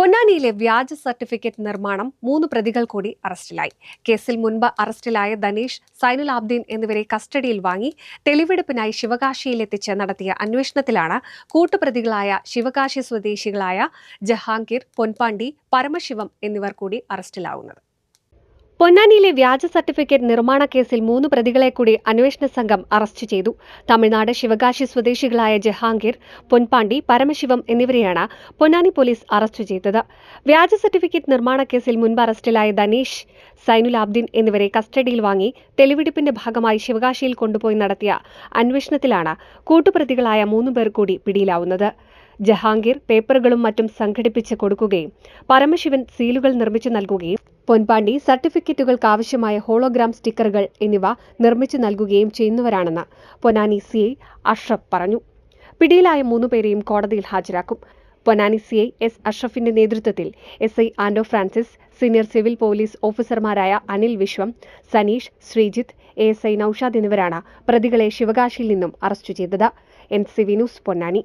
പൊന്നാനിയിലെ വ്യാജ സർട്ടിഫിക്കറ്റ് നിർമ്മാണം മൂന്ന് പ്രതികൾ കൂടി അറസ്റ്റിലായി. കേസിൽ മുൻപ് അറസ്റ്റിലായ ധനീഷ് സൈനുൽ ആബ്ദീൻ എന്നിവരെ കസ്റ്റഡിയിൽ വാങ്ങി തെളിവെടുപ്പിനായി ശിവകാശിയിലെത്തിച്ച് നടത്തിയ അന്വേഷണത്തിലാണ് കൂട്ടുപ്രതികളായ ശിവകാശി സ്വദേശികളായ ജഹാംഗീർ പൊൻപാണ്ടി പരമശിവം എന്നിവർ കൂടി അറസ്റ്റിലാവുന്നത്. പൊന്നാനിയിലെ വ്യാജ സർട്ടിഫിക്കറ്റ് നിർമ്മാണ കേസിൽ മൂന്ന് പ്രതികളെ കൂടി അന്വേഷണ സംഘം അറസ്റ്റ് ചെയ്തു. തമിഴ്നാട് ശിവകാശി സ്വദേശികളായ ജഹാംഗീർ പൊൻപാണ്ടി പരമശിവം എന്നിവരെയാണ് പൊന്നാനി പോലീസ് അറസ്റ്റ് ചെയ്തത്. വ്യാജ സർട്ടിഫിക്കറ്റ് നിർമ്മാണ കേസിൽ മുൻപ് അറസ്റ്റിലായ ധനീഷ് സൈനുലാബ്ദീൻ എന്നിവരെ കസ്റ്റഡിയിൽ വാങ്ങി തെളിവെടുപ്പിന്റെ ഭാഗമായി ശിവകാശിയിൽ കൊണ്ടുപോയി നടത്തിയ അന്വേഷണത്തിലാണ് കൂട്ടുപ്രതികളായ മൂന്നു പേർ കൂടി പിടിയിലാവുന്നത്. ജഹാംഗീർ പേപ്പറുകളും മറ്റും സംഘടിപ്പിച്ച് കൊടുക്കുകയും പരമശിവൻ സീലുകൾ നിർമ്മിച്ചു നൽകുകയും പൊൻപാണ്ടി സർട്ടിഫിക്കറ്റുകൾക്ക് ആവശ്യമായ ഹോളോഗ്രാം സ്റ്റിക്കറുകൾ എന്നിവ നിർമ്മിച്ചു നൽകുകയും ചെയ്യുന്നവരാണെന്ന് പൊനാനി സി ഐ അഷ്റഫ് പറഞ്ഞു. പിടിയിലായ മൂന്നുപേരെയും കോടതിയിൽ ഹാജരാക്കും. പൊനാനി സി ഐ എസ് അഷ്റഫിന്റെ നേതൃത്വത്തിൽ S I Ando Francis senior civil police ഓഫീസർമാരായ Anil Vishwam Saneesh Sreejith A S I Noushad എന്നിവരാണ് പ്രതികളെ ശിവകാശിയിൽ നിന്നും അറസ്റ്റ് ചെയ്തത്. N C V news Ponnani.